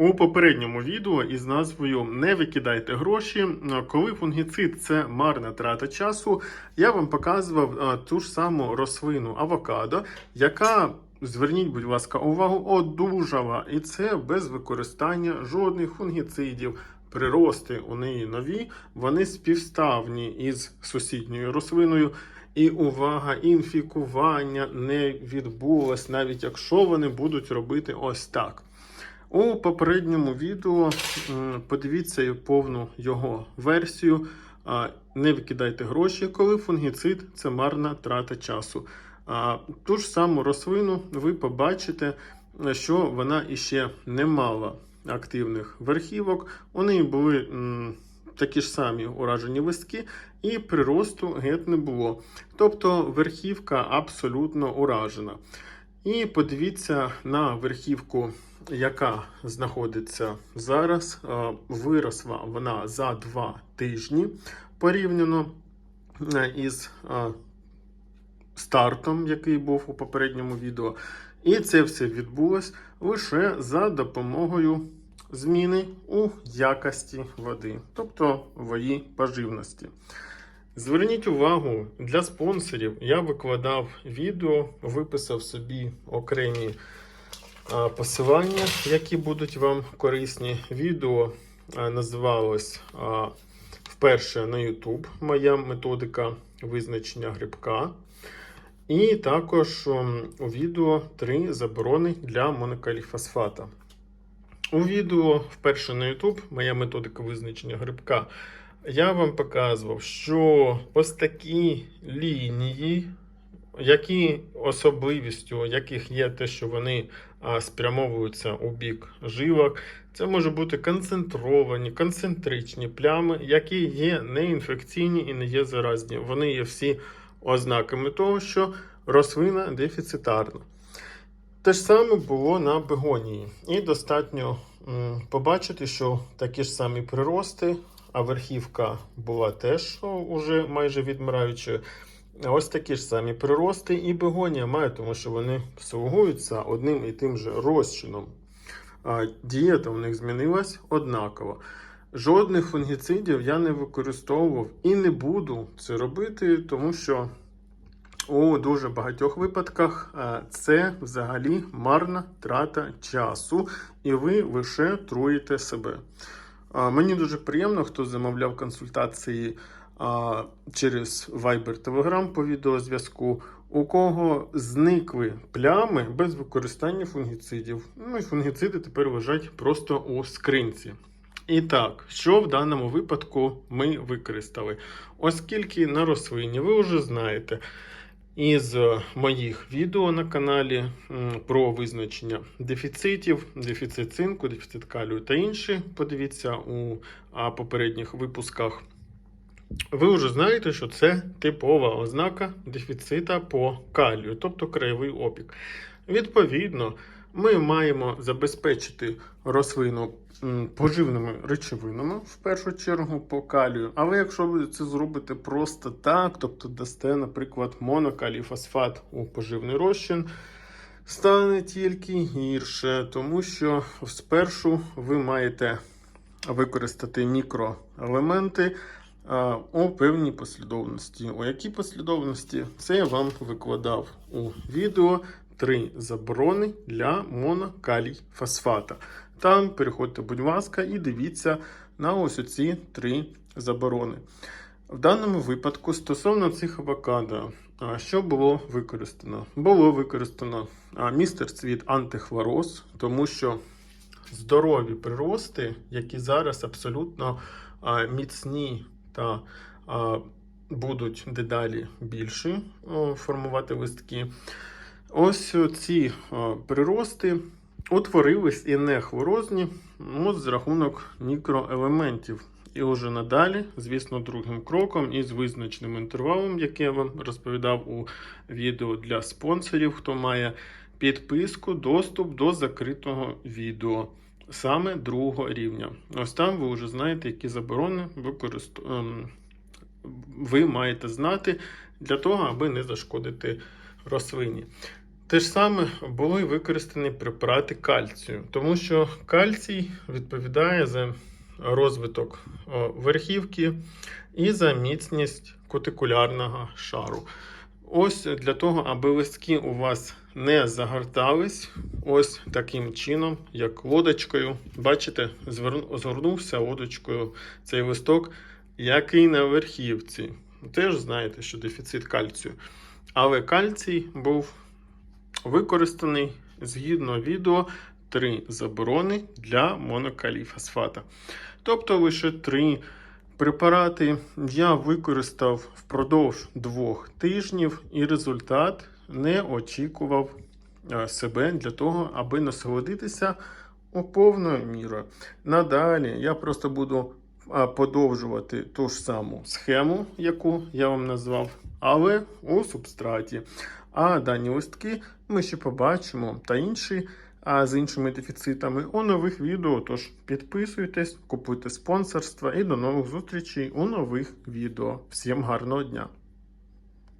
У попередньому відео із назвою Не викидайте гроші, коли фунгіцид це марна трата часу, я вам показував ту ж саму рослину авокадо, яка, зверніть, будь ласка, увагу, одужала. І це без використання жодних фунгіцидів. Прирости у неї нові, вони співставні із сусідньою рослиною. І увага, інфікування не відбулось, навіть якщо вони будуть робити ось так. У попередньому відео подивіться повну його версію. Не викидайте гроші, коли фунгіцид це марна трата часу. Ту ж саму рослину ви побачите, що вона іще не мала активних верхівок. У неї були такі ж самі уражені листки, і приросту геть не було. Тобто верхівка абсолютно уражена. І подивіться на верхівку, яка знаходиться зараз. Е, Виросла вона за два тижні порівняно е, із е, стартом, який був у попередньому відео. І це все відбулось лише за допомогою зміни у якості води, тобто в її поживності. Зверніть увагу, для спонсорів я викладав відео, виписав собі окремі посилання, які будуть вам корисні. Відео називалось вперше на YouTube моя методика визначення грибка. І також у відео три заборони для монокаліфосфата. У відео вперше на YouTube моя методика визначення грибка. Я вам показував, що ось такі лінії, які особливістю яких є те, що вони спрямовуються у бік жилок, це може бути концентровані, концентричні плями, які є неінфекційні і не є заразні. Вони є всі ознаками того, що рослина дефіцитарна. Те ж саме було на бегонії. І достатньо побачити, що такі ж самі прирости, а верхівка була теж уже майже відмираючою. Ось такі ж самі прирости і бегонія мають, тому що вони слугуються одним і тим же розчином. Дієта у них змінилась однаково. Жодних фунгіцидів я не використовував і не буду це робити, тому що у дуже багатьох випадках е, це взагалі марна трата часу, і ви лише труїте себе. Мені дуже приємно, хто замовляв консультації через Viber Telegram по відеозв'язку, у кого зникли плями без використання фунгіцидів. Ну і фунгіциди тепер лежать просто у скринці. І так, що в даному випадку ми використали? Оскільки на рослині ви вже знаєте із моїх відео на каналі про визначення дефіцитів, дефіцит цинку, дефіцит калію та інші. Подивіться у попередніх випусках. Ви вже знаєте, що це типова ознака дефіцита по калію, тобто краєвий опік. Відповідно, ми маємо забезпечити рослину поживними речовинами в першу чергу по калію. Але якщо ви це зробите просто так, тобто дасте, наприклад, монокалій фосфат у поживний розчин, стане тільки гірше, тому що спершу ви маєте використати мікроелементи у певній послідовності. У якій послідовності це я вам викладав у відео три заборони для монокалій фосфата. Там переходьте, будь ласка, і дивіться на ось ці три заборони. В даному випадку, стосовно цих авокадо, що було використано? Було використано містер цвіт антихлороз, тому що здорові прирости, які зараз абсолютно міцні та будуть дедалі більше формувати листки. Ось ці прирости утворились і не хворозні ну, з рахунок мікроелементів. І вже надалі, звісно, другим кроком і з визначеним інтервалом, який я вам розповідав у відео для спонсорів, хто має підписку, доступ до закритого відео, саме другого рівня. Ось там ви вже знаєте, які заборони використ... ем, ви маєте знати для того, аби не зашкодити рослині. Те ж саме були використані препарати кальцію, тому що кальцій відповідає за розвиток верхівки і за міцність кутикулярного шару. Ось для того, аби листки у вас не загортались, ось таким чином, як лодочкою. Бачите, згорнувся лодочкою цей листок, який на верхівці. Теж знаєте, що дефіцит кальцію. Але кальцій був використаний згідно відео три заборони для монокаліфосфата. Тобто лише три препарати я використав впродовж двох тижнів, і результат не очікував себе для того, аби насолодитися повною мірою. Надалі я просто буду подовжувати ту ж саму схему, яку я вам назвав, але у субстраті. А дані листки ми ще побачимо та інші а з іншими дефіцитами у нових відео. Тож підписуйтесь, купуйте спонсорства і до нових зустрічей у нових відео. Всім гарного дня!